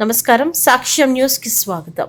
నమస్కారం. సాక్ష్యం న్యూస్కి స్వాగతం.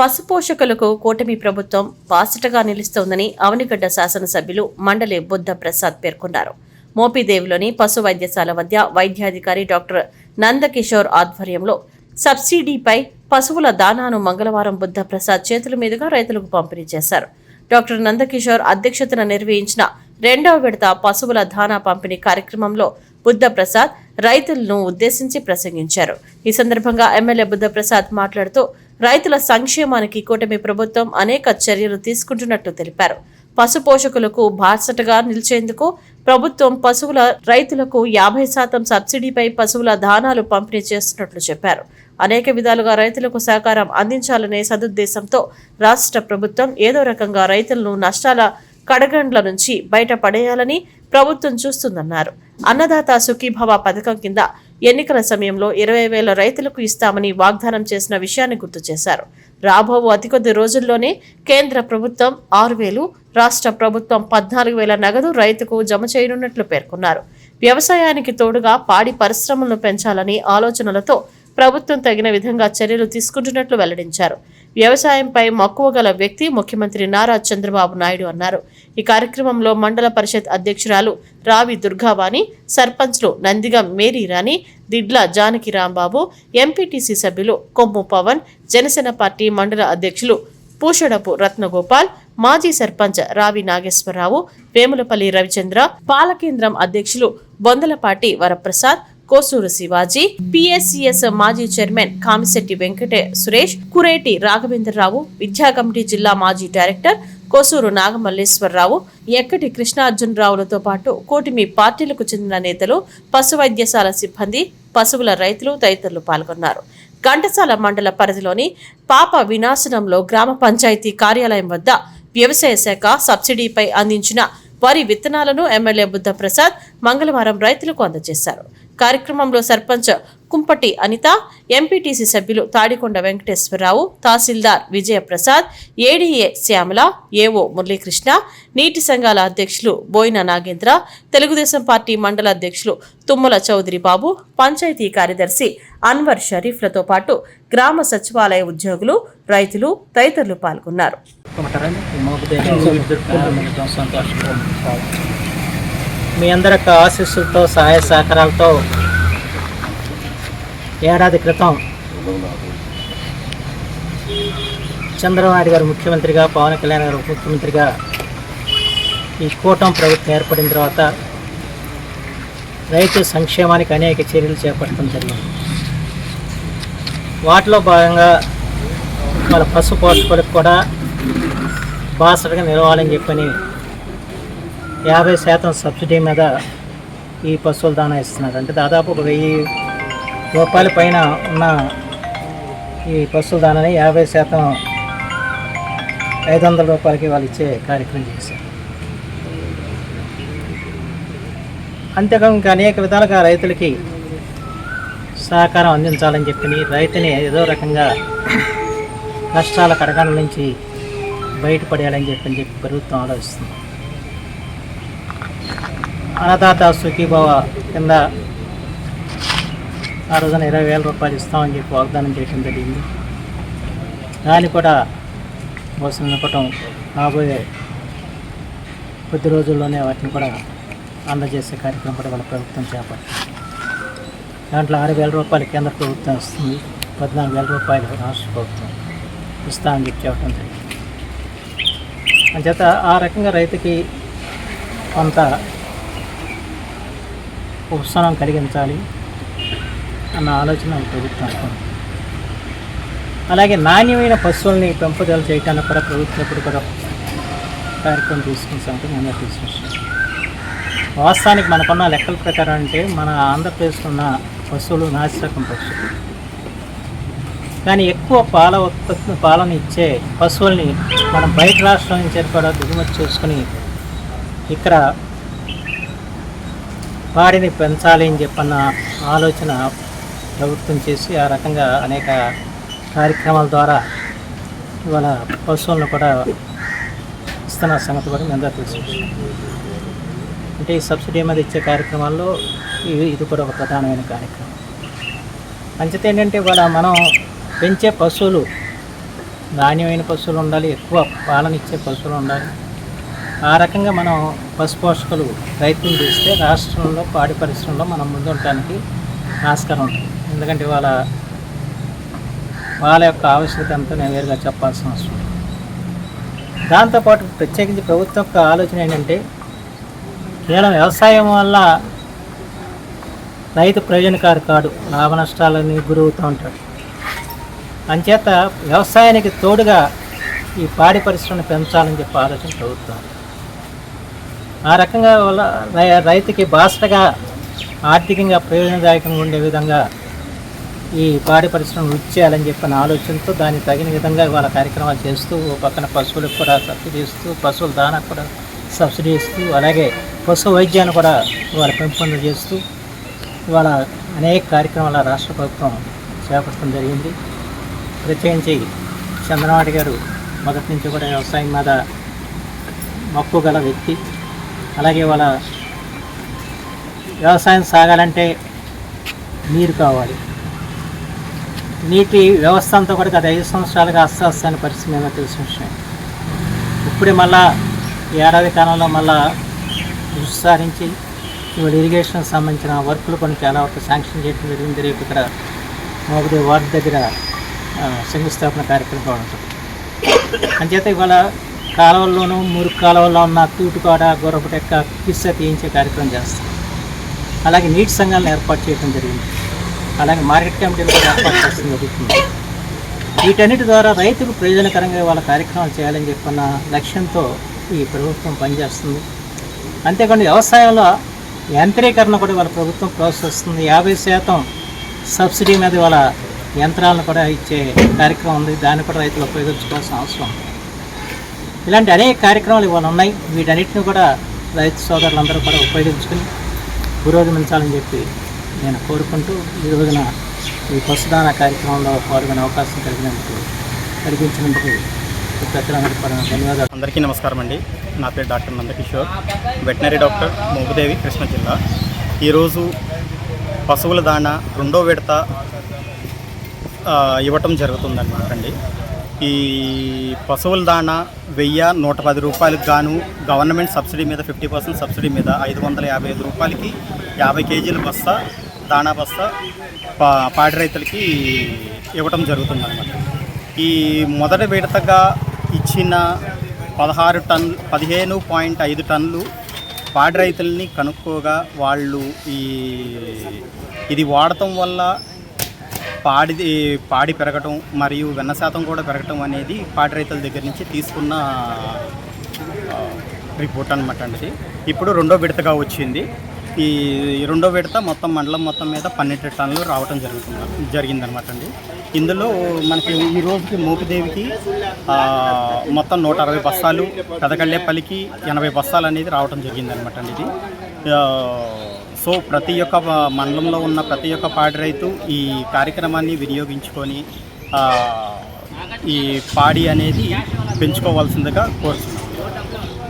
పశుపోషకులకు కూటమి ప్రభుత్వం బాసటగా నిలుస్తోందని అవనిగడ్డ శాసనసభ్యులు మండలి బుద్ధ ప్రసాద్ పేర్కొన్నారు. మోపిదేవిలోని పశు వైద్యశాల వద్ద వైద్యాధికారి డాక్టర్ నందకిషోర్ ఆధ్వర్యంలో సబ్సిడీపై పశువుల దానాను మంగళవారం బుద్ధ ప్రసాద్ చేతుల మీదుగా రైతులకు పంపిణీ చేశారు. డాక్టర్ నందకిషోర్ అధ్యక్షతన నిర్వహించిన రెండవ విడత పశువుల దానా పంపిణీ కార్యక్రమంలో బుద్ధ ప్రసాద్ రైతులను ఉద్దేశించి ప్రసంగించారు. ఈ సందర్భంగా ఎమ్మెల్యే బుద్ధ ప్రసాద్ మాట్లాడుతూ రైతుల సంక్షేమానికి కూటమి ప్రభుత్వం అనేక చర్యలు తీసుకుంటున్నట్లు తెలిపారు. పశు పోషకులకు బాసటగా నిలిచేందుకు ప్రభుత్వం పశువుల రైతులకు యాభై శాతం సబ్సిడీపై పశువుల దానాలు పంపిణీ చేస్తున్నట్లు చెప్పారు. అనేక విధాలుగా రైతులకు సహకారం అందించాలనే సదుద్దేశంతో రాష్ట్ర ప్రభుత్వం ఏదో రకంగా రైతులను నష్టాల కడగండ్ల నుంచి బయటపడేయాలని ప్రభుత్వం చూస్తుందన్నారు. అన్నదాత సుఖీభవ పథకం కింద ఎన్నికల సమయంలో ఇరవై వేల రైతులకు ఇస్తామని వాగ్దానం చేసిన విషయాన్ని గుర్తు చేశారు. రాబో అతి కొద్ది రోజుల్లోనే కేంద్ర ప్రభుత్వం ఆరు వేలు రాష్ట్ర ప్రభుత్వం పద్నాలుగు వేల నగదు రైతుకు జమ చేయనున్నట్లు పేర్కొన్నారు. వ్యవసాయానికి తోడుగా పాడి పరిశ్రమలను పెంచాలని ఆలోచనలతో ప్రభుత్వం తగిన విధంగా చర్యలు తీసుకుంటున్నట్లు వెల్లడించారు. వ్యవసాయంపై మక్కువ గల వ్యక్తి ముఖ్యమంత్రి నారా చంద్రబాబు నాయుడు అన్నారు. ఈ కార్యక్రమంలో మండల పరిషత్ అధ్యక్షురాలు రావి దుర్గావాణి సర్పంచ్లు నందిగం మేరీ రాణి దిడ్ల జానకి రాంబాబు ఎంపీటీసీ సభ్యులు కొమ్ము పవన్ జనసేన పార్టీ మండల అధ్యక్షులు పూషడపు రత్నగోపాల్ మాజీ సర్పంచ్ రావి నాగేశ్వరరావు వేములపల్లి రవిచంద్ర పాలకేంద్రం అధ్యక్షులు బొందలపాటి వరప్రసాద్ కోసూరు శివాజీ పిఎస్సిఎస్ మాజీ చైర్మన్ కామిశెట్టి వెంకట సురేష్ కురేటి రాఘవేంద్రరావు విద్యా కమిటీ జిల్లా మాజీ డైరెక్టర్ కోసూరు నాగమల్లేశ్వరరావు ఎక్కటి కృష్ణార్జునరావులతో పాటు కూటమి పార్టీలకు చెందిన నేతలు పశు వైద్యశాల సిబ్బంది పశువుల రైతులు తదితరులు పాల్గొన్నారు. ఘంటసాల మండల పరిధిలోని పాప వినాశనంలో గ్రామ పంచాయతీ కార్యాలయం వద్ద వ్యవసాయ శాఖ సబ్సిడీపై అందించిన వరి విత్తనాలను ఎమ్మెల్యే బుద్ధ ప్రసాద్ మంగళవారం రైతులకు అందజేశారు. కార్యక్రమంలో సర్పంచ్ కుంపటి అనిత ఎంపీటీసీ సభ్యులు తాడికొండ వెంకటేశ్వరరావు తహసీల్దార్ విజయప్రసాద్ ఏడీఏ శ్యామల ఏఓ మురళీకృష్ణ నీటి సంఘాల అధ్యక్షులు బోయిన నాగేంద్ర తెలుగుదేశం పార్టీ మండల అధ్యక్షులు తుమ్మల చౌదరి బాబు పంచాయతీ కార్యదర్శి అన్వర్ షరీఫ్లతో పాటు గ్రామ సచివాలయ ఉద్యోగులు రైతులు తదితరులు పాల్గొన్నారు. మీ అందరి యొక్క ఆశీస్సులతో సహాయ సహకారాలతో ఏడాది క్రితం చంద్రబాబు గారు ముఖ్యమంత్రిగా పవన్ కళ్యాణ్ గారు ముఖ్యమంత్రిగా ఈ కూటమి ప్రభుత్వం ఏర్పడిన తర్వాత రైతు సంక్షేమానికి అనేక చర్యలు చేపట్టడం జరిగింది. వాటిలో భాగంగా వాళ్ళ పశు పోషకులకు కూడా బాసటగా నిలవాలని చెప్పని యాభై శాతం సబ్సిడీ మీద ఈ పశువుల దాణా ఇస్తున్నారు. అంటే దాదాపు ఒక వెయ్యి రూపాయల పైన ఉన్న ఈ పశువుల దానాని యాభై శాతం ఐదు వందల రూపాయలకి వాళ్ళు ఇచ్చే కార్యక్రమం చేశారు. అంతేకాకుండా ఇంకా అనేక విధాలుగా రైతులకి సహకారం అందించాలని చెప్పి రైతుని ఏదో రకంగా నష్టాల కడగల నుంచి బయటపడేయాలని చెప్పని చెప్పి ప్రభుత్వం ఆలోచిస్తుంది. అన్నదాత సుఖీభావ కింద ఆ రోజున ఇరవై వేల రూపాయలు ఇస్తామని చెప్పి వాగ్దానం చేయడం జరిగింది. దాన్ని కూడా మోసం నింపటం రాబోయే కొద్ది రోజుల్లోనే వాటిని కూడా అందజేసే కార్యక్రమం కూడా వాళ్ళ ప్రభుత్వం చేపట్టింది దాంట్లో ఆరు వేల రూపాయలు కేంద్ర ప్రభుత్వం ఇస్తుంది పద్నాలుగు వేల రూపాయలు రాష్ట్ర ప్రభుత్వం ఇస్తామని చెప్పి చెప్పడం జరిగింది. అంచేత ఆ రకంగా రైతుకి కొంత ఉపశమనం కలిగించాలి అన్న ఆలోచన ప్రభుత్వం అలాగే నాణ్యమైన పశువుల్ని పెంపుదల చేయడానికి కూడా ప్రభుత్వం ఇప్పుడు కూడా కార్యక్రమం తీసుకుంటామంటే మేము తీసుకొచ్చాం వాస్తవానికి మనకున్న లెక్కల ప్రకారం అంటే మన ఆంధ్రప్రదేశ్లో ఉన్న పశువులు నాసిరకం పశువులు కానీ ఎక్కువ పాల ఉత్పత్తి పాలను ఇచ్చే పశువుల్ని మనం బయట రాష్ట్రం నుంచి కూడా దిగుమతి చేసుకుని ఇక్కడ వాడిని పెంచాలి అని చెప్పన్న ఆలోచన ప్రభుత్వం చేసి ఆ రకంగా అనేక కార్యక్రమాల ద్వారా ఇవాళ పశువులను కూడా ఇస్తున్న సంగతి కూడా మీ అందరూ తెలుసు. అంటే ఈ సబ్సిడీ మీద ఇచ్చే కార్యక్రమాల్లో ఇది ఇది కూడా ఒక ప్రధానమైన కార్యక్రమం. అంచేత ఏంటంటే ఇవాళ మనం పెంచే పశువులు నాణ్యమైన పశువులు ఉండాలి ఎక్కువ పాలన ఇచ్చే పశువులు ఉండాలి. ఆ రకంగా మనం పశు పోషకులు ప్రయత్నం చేస్తే రాష్ట్రంలో పాడి పరిశ్రమలో మనం ముందుండటానికి ఆస్కారం ఉంటుంది. ఎందుకంటే వాళ్ళ వాళ్ళ యొక్క ఆవశ్యకత అంతా వేరుగా చెప్పాల్సిన అవసరం దాంతోపాటు ప్రత్యేకించి ప్రభుత్వం యొక్క ఆలోచన ఏంటంటే కేవలం వ్యవసాయం వల్ల రైతు ప్రయోజనకారు కాడు లాభ నష్టాలని గురవుతూ ఉంటాడు. అంచేత వ్యవసాయానికి తోడుగా ఈ పాడి పరిశ్రమను పెంచాలని చెప్పి ఆలోచన ప్రభుత్వం. ఆ రకంగా వాళ్ళ రై- రైతుకి బాసటగా ఆర్థికంగా ప్రయోజనదాయకంగా ఉండే విధంగా ఈ పాడి పరిశ్రమ వృత్తి చేయాలని చెప్పిన ఆలోచనతో దానికి తగిన విధంగా వాళ్ళ కార్యక్రమాలు చేస్తూ ఓ పక్కన పశువులకు కూడా సబ్సిడీ ఇస్తూ పశువుల దానాకు కూడా సబ్సిడీ ఇస్తూ అలాగే పశు వైద్యాన్ని కూడా వాళ్ళ పెంపొందలు చేస్తూ ఇవాళ అనేక కార్యక్రమాల రాష్ట్ర ప్రభుత్వం చేపట్టడం జరిగింది. ప్రత్యేకించి చంద్రనాథ్ గారు మొదటి నుంచి కూడా వ్యవసాయం మీద మక్కువ గల వ్యక్తి. అలాగే వాళ్ళ వ్యవసాయం సాగాలంటే నీరు కావాలి. నీటి వ్యవస్థ అంతా కూడా గత ఐదు సంవత్సరాలుగా అస్సాస్తాని పరిస్థితి మీద తెలిసిన విషయం. ఇప్పుడే మళ్ళా ఏడాది కాలంలో మళ్ళా దృష్టి సారించి ఇవాళ ఇరిగేషన్ సంబంధించిన వర్కులు కొన్ని చాలా వరకు శాంక్షన్ చేయడం జరిగింది. రేపు ఇక్కడ మోగదే వార్డు దగ్గర శంకుస్థాపన కార్యక్రమం ఉంటుంది అంచేత ఇవాళ కాలువల్లోనూ మురుగు కాలువల్లో ఉన్న తూటుకాడ గొర్రపటెక్క పిస్స తీయించే కార్యక్రమం చేస్తాం. అలాగే నీటి సంఘాలను ఏర్పాటు చేయడం జరిగింది. అలాగే మార్కెట్ కమిటీలు కూడా ఏర్పాటు చేస్తుంది జరుగుతుంది. వీటన్నిటి ద్వారా రైతుకు ప్రయోజనకరంగా వాళ్ళ కార్యక్రమాలు చేయాలని చెప్పన్న లక్ష్యంతో ఈ ప్రభుత్వం పనిచేస్తుంది. అంతేకాకుండా వ్యవసాయంలో యంత్రీకరణ కూడా వాళ్ళ ప్రభుత్వం ప్రోత్సహిస్తుంది. యాభై శాతం సబ్సిడీ మీద వాళ్ళ యంత్రాలను కూడా ఇచ్చే కార్యక్రమం ఉంది. దాన్ని కూడా రైతులు ఉపయోగించుకోవాల్సిన అవసరం ఉంది. ఇలాంటి అనేక కార్యక్రమాలు ఇవాళ ఉన్నాయి. వీటన్నిటిని కూడా రైతు సోదరులందరూ కూడా ఉపయోగించుకుని పురోగమించాలని చెప్పి నేను కోరుకుంటూ ఈ రోజున ఈ పశుదాన కార్యక్రమంలో పాల్గొనే అవకాశం కలిగినందుకు కలిగించినందుకు ధన్యవాదాలు. అందరికీ నమస్కారం అండి. నా పేరు doctor Nandakishore veterinary doctor Mogudevi Krishna జిల్లా. ఈరోజు పశువుల దాణ రెండో విడత ఇవ్వటం జరుగుతుందన్నమాట అండి. ఈ పశువుల దాణా వెయ్యి నూట పది రూపాయలకు గాను గవర్నమెంట్ సబ్సిడీ మీద ఫిఫ్టీ పర్సెంట్ సబ్సిడీ మీద ఐదు వందల యాభై ఐదు రూపాయలకి యాభై కేజీల బస్తా దాణా బస్తా పా పాడి రైతులకి ఇవ్వటం జరుగుతుందన్నమాట. ఈ మొదటి విడతగా ఇచ్చిన పదహారు టన్ పదిహేను పాయింట్ ఐదు టన్నులు పాడి రైతుల్ని కనుక్కోగా వాళ్ళు ఈ ఇది వాడటం వల్ల పాడి పాడి పెరగటం మరియు వెన్న శాతం కూడా పెరగటం అనేది పాడి రైతుల దగ్గర నుంచి తీసుకున్న రిపోర్ట్ అనమాట అండి. ఇప్పుడు రెండో విడతగా వచ్చింది. ఈ రెండో విడత మొత్తం మండలం మొత్తం మీద పన్నెండు టన్నులు రావటం జరుగుతుంది జరిగిందనమాట అండి. ఇందులో మనకి ఈ రోజుకి మోపిదేవికి మొత్తం నూట అరవై బస్తాలు పెదకళ్ళేపల్లికి ఎనభై బస్తాలు అనేది రావటం జరిగిందనమాట అండి ఇది. సో ప్రతి ఒక్క మండలంలో ఉన్న ప్రతి ఒక్క పాడి రైతు ఈ కార్యక్రమాన్ని వినియోగించుకొని ఈ పాడి అనేది పెంచుకోవాల్సిందిగా కోరుతున్నాను